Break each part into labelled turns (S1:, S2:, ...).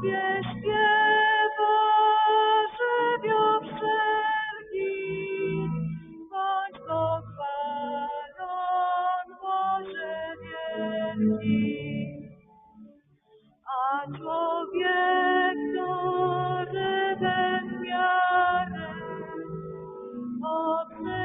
S1: Tobie śpiewa żywioł wszelki, bądź pochwalon Boże wielki. A człowiek, który bez miary obsypany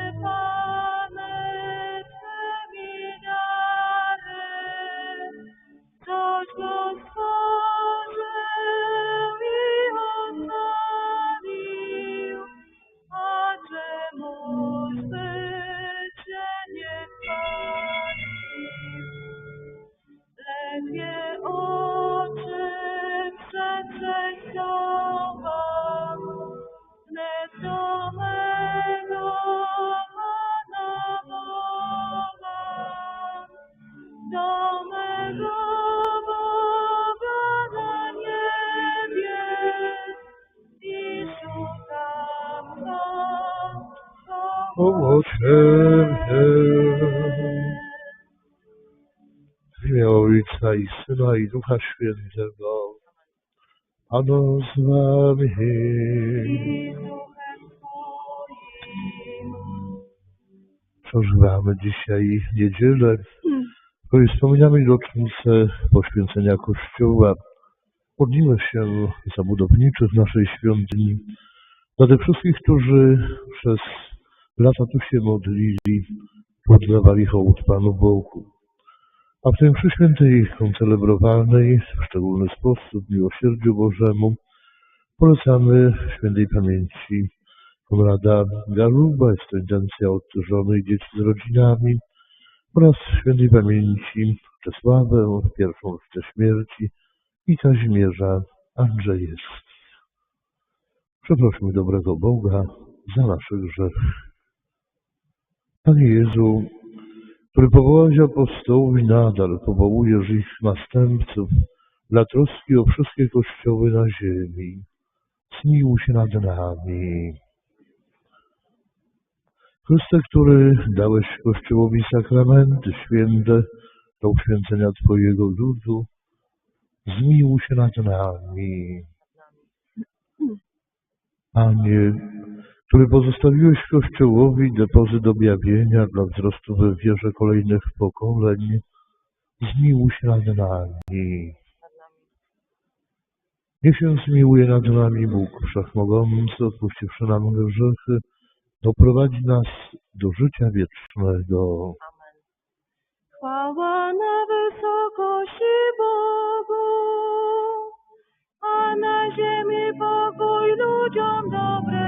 S2: Ciebie. W imię Ojca i Syna i Ducha Świętego. Ano z Wami.
S1: i z duchem Twoim.
S2: Przeżywamy dzisiaj niedzielę, w której wspominamy rocznicę poświęcenia Kościoła. Modlimy się za budowniczych naszej świątyni, za tych wszystkich, którzy przez lata tu się modlili, oddawali hołd Panu Bogu. A w tej mszy świętej celebrowanej w szczególny sposób miłosierdziu Bożemu polecamy świętej pamięci Konrada Galuba, jest to intencja od żony i dzieci z rodzinami oraz świętej pamięci Czesławę, pierwszą w śmierci i Kazimierza Andrzejewskich. Przeprośmy dobrego Boga za nasze grzechy. Panie Jezu, który powołałeś apostołów i nadal powołujesz ich następców dla troski o wszystkie kościoły na ziemi, zmiłuj się nad nami. Chryste, który dałeś Kościołowi sakramenty święte do uświęcenia Twojego ludu, zmiłuj się nad nami. Panie, który pozostawiłeś Kościołowi depozyt objawienia dla wzrostu we wierze kolejnych pokoleń, zmiłuj nad nami. Niech się zmiłuje nad nami Bóg Wszechmogący, odpuściwszy nam grzechy, doprowadzi nas do życia wiecznego.
S1: Chwała na wysokości Bogu, a na ziemi pokój ludziom dobrej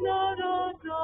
S1: no, no, no.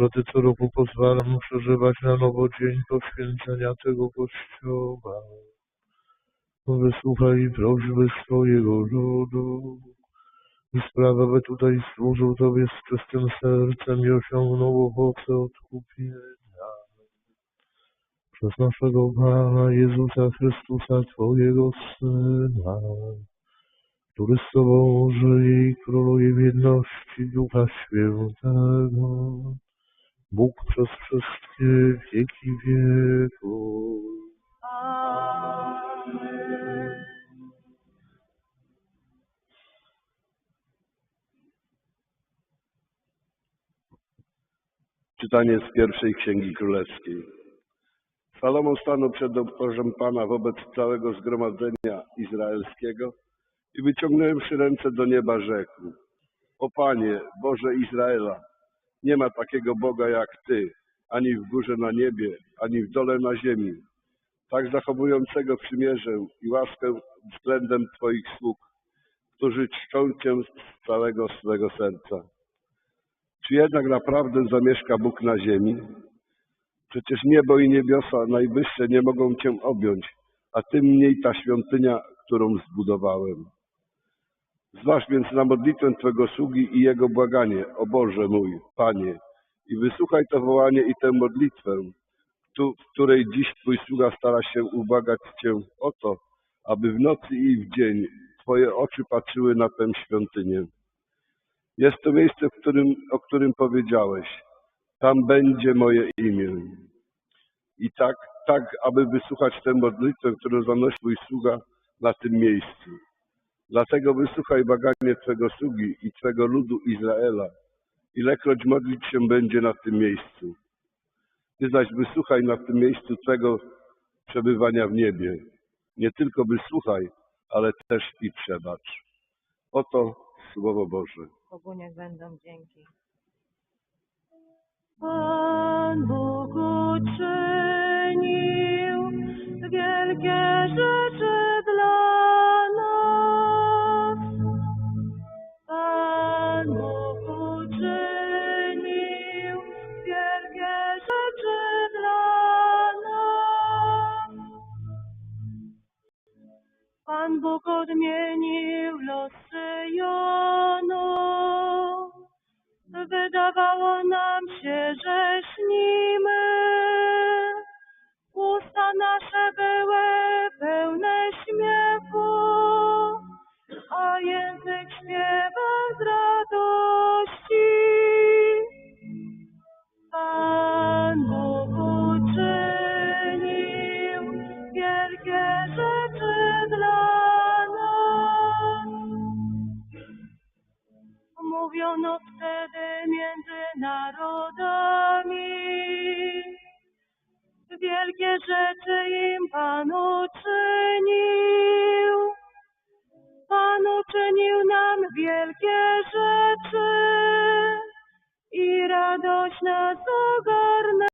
S1: Boże,
S2: Ty co roku pozwalam przeżywać na nowo dzień poświęcenia tego Kościoła. Wysłuchaj prośby swojego ludu sprawa, by tutaj służył Tobie z czystym sercem i osiągnął owoce odkupienia. Przez naszego Pana Jezusa Chrystusa, Twojego Syna, który z Tobą żyje i króluje w jedności Ducha Świętego, Bóg przez wszystkie wieki wieków.
S1: Amen.
S3: Czytanie z pierwszej Księgi Królewskiej. Salomon stanął przed ołtarzem Pana wobec całego zgromadzenia izraelskiego i wyciągnąwszy ręce do nieba rzekł. O Panie, Boże Izraela, nie ma takiego Boga jak Ty, ani w górze na niebie, ani w dole na ziemi, tak zachowującego przymierze i łaskę względem Twoich sług, którzy czczą Cię z całego swego serca. Czy jednak naprawdę zamieszka Bóg na ziemi? Przecież niebo i niebiosa najwyższe nie mogą Cię objąć, a tym mniej ta świątynia, którą zbudowałem. Zważ więc na modlitwę Twego sługi i jego błaganie, o Boże mój, Panie, i wysłuchaj to wołanie i tę modlitwę, tu- w której dziś Twój sługa stara się ubłagać Cię o to, aby w nocy i w dzień Twoje oczy patrzyły na tę świątynię. Jest to miejsce, w którym, o którym powiedziałeś. Tam będzie moje imię. I tak, tak, aby wysłuchać tę modlitwę, którą zanosi Twój sługa na tym miejscu. Dlatego wysłuchaj baganie Twego sługi i Twego ludu Izraela, ilekroć modlić się będzie na tym miejscu. Ty zaś wysłuchaj na tym miejscu Twego przebywania w niebie. Nie tylko wysłuchaj, ale też i przebacz. Oto Słowo Boże.
S1: Bogu niech będą dzięki. Pan Bóg uczynił wielkie Bóg odmienił los Syjonu. Wydawało nam się, że śnimy. Usta nasze były pełne śmiechu, a język śpiewał z radości. Nas ogarnęła.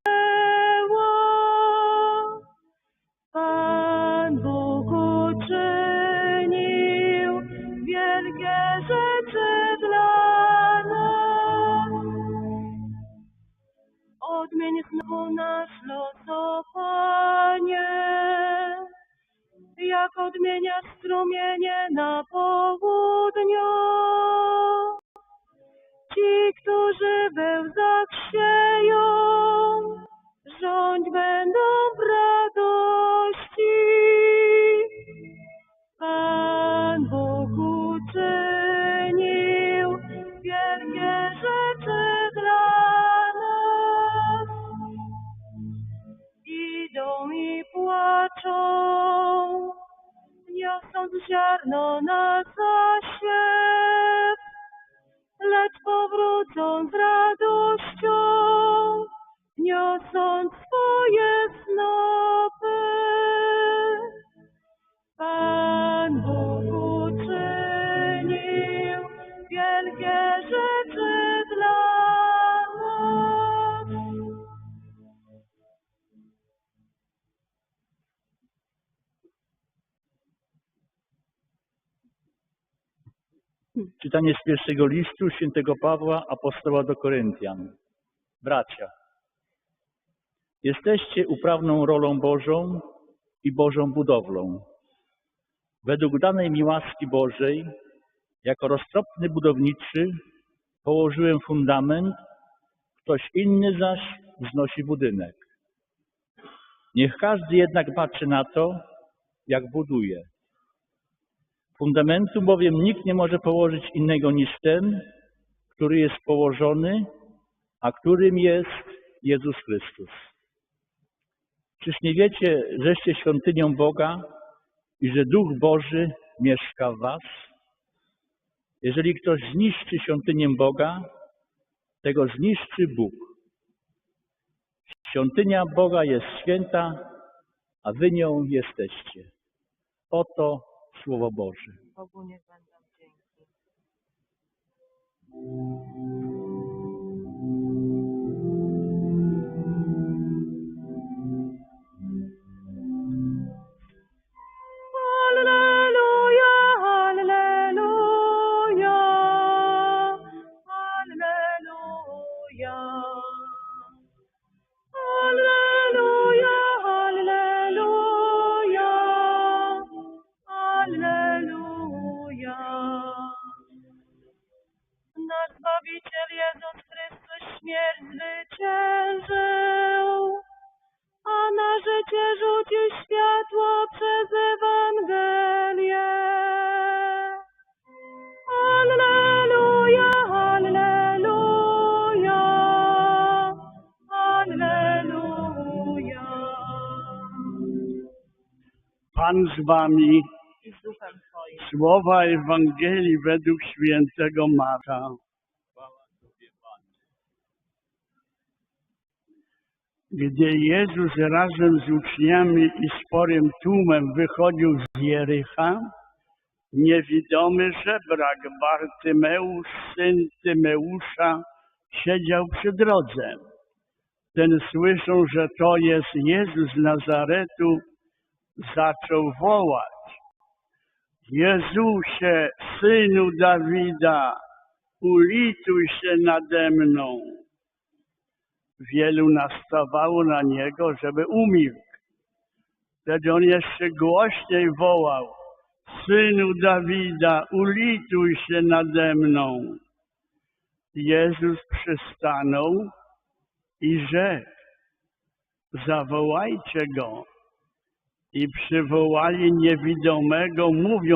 S1: Pan Bóg uczynił wielkie rzeczy dla nas. Odmień znowu nasz los, o Panie, jak odmienia strumienie na południu. Ci, którzy wełzach sieją, rządź będą
S4: Czytanie z pierwszego listu świętego Pawła, apostoła do Koryntian. Bracia, jesteście uprawną rolą Bożą i Bożą budowlą. Według danej mi łaski Bożej, jako roztropny budowniczy, położyłem fundament, ktoś inny zaś wznosi budynek. Niech każdy jednak patrzy na to, jak buduje. Fundamentu bowiem nikt nie może położyć innego niż ten, który jest położony, a którym jest Jezus Chrystus. Czyż nie wiecie, żeście świątynią Boga i że Duch Boży mieszka w was? Jeżeli ktoś zniszczy świątynię Boga, tego zniszczy Bóg. Świątynia Boga jest święta, a wy nią jesteście. Oto Słowo Boże.
S1: Bogu niech będą dzięki. Alleluja, alleluja,
S5: Pan z wami. Słowa Ewangelii według świętego Marka. Gdy Jezus razem z uczniami i sporym tłumem wychodził z Jericha, niewidomy żebrak Bartymeusz, syn Tymeusza, siedział przy drodze. Ten słyszał, że to jest Jezus z Nazaretu, zaczął wołać. Jezusie, synu Dawida, ulituj się nade mną. Wielu nastawało na niego, żeby umilkł. Wtedy on jeszcze głośniej wołał, synu Dawida, ulituj się nade mną. Jezus przystanął i rzekł, zawołajcie go. I przywołali niewidomego, mówiąc